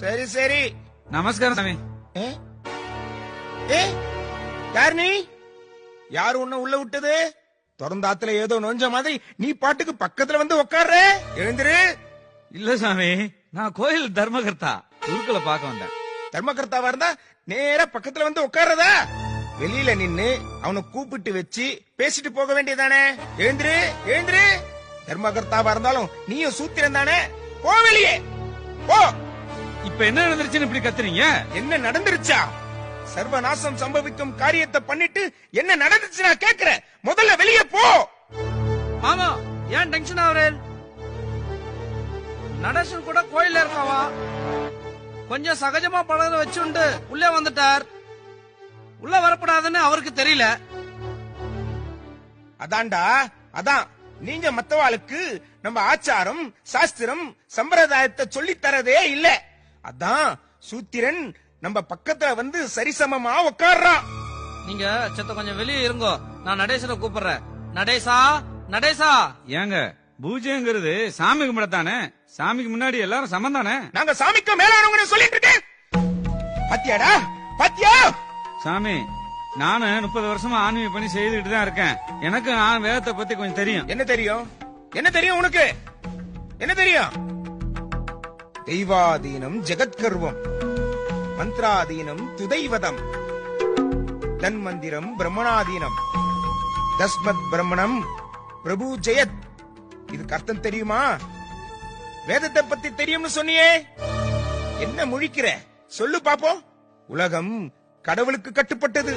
சரி சரி. நமஸ்காரம் சாமி. ஏ? ஏ? யார் நீ? யார் உன்ன உள்ள விட்டது? திறந்தாத்துல ஏதோ நொஞ்ச மாதிரி நீ பாட்டுக்கு பக்கத்துல வந்து உட்கார்ற எழுந்திரு. இல்ல சாமி. நான் கோயில் தர்மகர்த்தா. குருக்களை பார்க்க வந்தேன். தர்மகர்த்தாவா இருந்தா நேரா பக்கத்துல வந்து உட்கார்றதா வெளியில நின்னு அவனை கூப்பிட்டு வச்சு பேசிட்டு போக வேண்டியதானே? எழுந்திரு எழுந்திரு. தர்மகர்த்தாவா இருந்தாலும் நீயும் சூத்திரம் தானே போ வெளியே. போ. இப்ப என்ன நடந்துருச்சுன்னு இப்படி கத்துறீங்க? என்ன நடந்துருச்சா? சர்வநாசம் சம்பவிக்கும் காரியத்தை பண்ணிட்டு என்ன நடந்துச்சு நான் கேக்குறேன். முதல்ல வெளியே போ. மாமா ஏன் டென்ஷன் ஆகுறேன்? நடேசன் கூட கோயில்ல இருக்காவா? கொஞ்சம் சகஜமா பழக வச்சுண்டு உள்ளே வந்துட்டார். உள்ள வரப்படாதுன்னு அவருக்கு தெரியல. அதான்டா அதான். நீங்க மத்தவாளுக்கு நம்ம ஆச்சாரம் சாஸ்திரம் சம்பிரதாயத்தை சொல்லித் தரதே இல்ல. அதான் சூத்திரன் நம்ம பக்கத்துல வந்து சரிசமமா உட்கார்றான் நீங்க செத்த கொஞ்சம் வெளியே இருங்கோ. நான் நடேசனை கூப்பிடுறேன். நடேசா நடேசா. ஏங்க பூஜைங்கிறது சாமி கும்பிடத்தானே சாமிக்கு முன்னாடி எல்லாரும் சமம் தானே நாங்க சாமிக்கு மேலானவங்க சொல்லிட்டு இருக்கேன். பாத்தியாடா? பாத்தியா? சாமி நானு முப்பது வருஷமா ஆன்மீக பணி செய்துகிட்டு தான் இருக்கேன். எனக்கு நான் வேதத்தை பத்தி கொஞ்சம் தெரியும். என்ன தெரியும்? என்ன தெரியும் உனக்கு? என்ன தெரியும்? தெய்வாதீனம் ஜெகத்கர்வம். மந்திராதீனம் துதைவதம். தன்மந்திரம் பிரம்மணாதீனம். தஸ்மத் பிரம்மணம் பிரபு ஜெயத். இதுக்கு அர்த்தம் தெரியுமா? வேதத்தை பத்தி தெரியும்னு சொன்னியே. என்ன முழிக்கிற? சொல்லு பாப்போம். உலகம் கடவுளுக்கு கட்டுப்பட்டது.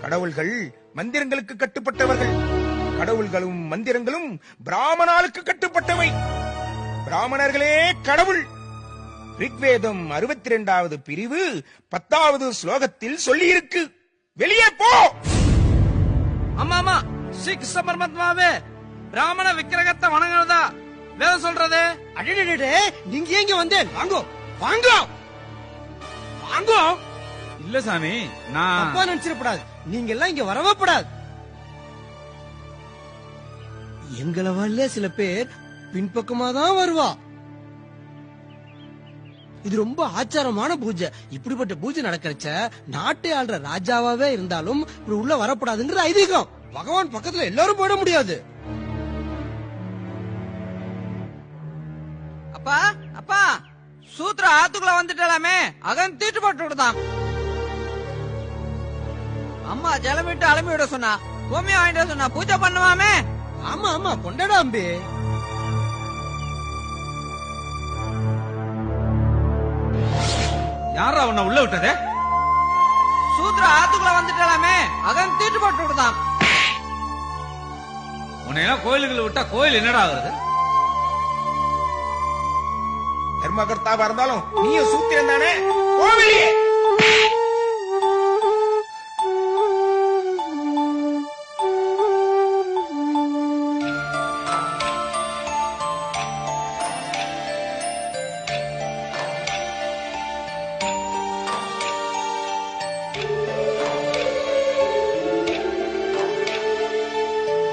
கடவுள்கள் மந்திரங்களுக்கு கட்டுப்பட்டவர்கள். கடவுள்களும் மந்திரங்களும் பிராமணாளுக்கு கட்டுப்பட்டவை. பிராமணர்களே கடவுள். ரிக்வேதம் அறுபத்தி இரண்டாவது பிரிவு பத்தாவது ஸ்லோகத்தில் சொல்லியிருக்கு. வெளியே போ! ஆமா ஆமா பரமாத்மாவே பிராமண விக்கிரகத்தை வணங்குறதா? வேதம் சொல்றது? அடடடே நீங்க ஏங்க வந்தேன்? வாங்கோ வாங்கோ! வாங்கோ! இல்ல சாமி நான் தப்பா நினைச்சிடப்படாது. நீங்க எல்லாம் இங்க வரவப்படாது. எங்களை வரல சில பேர் பின்பக்கமா தான் வருவா. இது ரொம்ப ஆச்சாரமான பூஜை. இப்படிப்பட்ட பூஜை நடக்கிறச்ச நாட்டை ஆள்ற ராஜாவாவே இருந்தாலும் இப்படி உள்ள வரப்படாதுங்கிற ஐதீகம். பகவான் பக்கத்துல எல்லாரும் போயிட முடியாது. அப்பா அப்பா சூத்திர ஆத்துக்குள்ள வந்துட்டலாமே. அகன் தீட்டு போட்டு விடுதான் அம்மா ஜலமிட்டு அலம்பி விட சொன்னா பூமியை வாங்கிட்டு சொன்னா பூஜை பண்ணுவாமே. ஆமா ஆமா கொண்டாடா அம்பி. யாரா உன்னை உள்ள விட்டதே? சூத்திர ஆத்துக்குள்ள வந்துட்டலாமே. அகன் தீட்டு போட்டு விடுதான். உன்னை எல்லாம் கோயிலுக்குள்ள விட்டா கோயில் என்னடா ஆகுறது? தர்மகர்த்தாவா இருந்தாலும் நீயும் சூத்திரம் தானே? வெளியே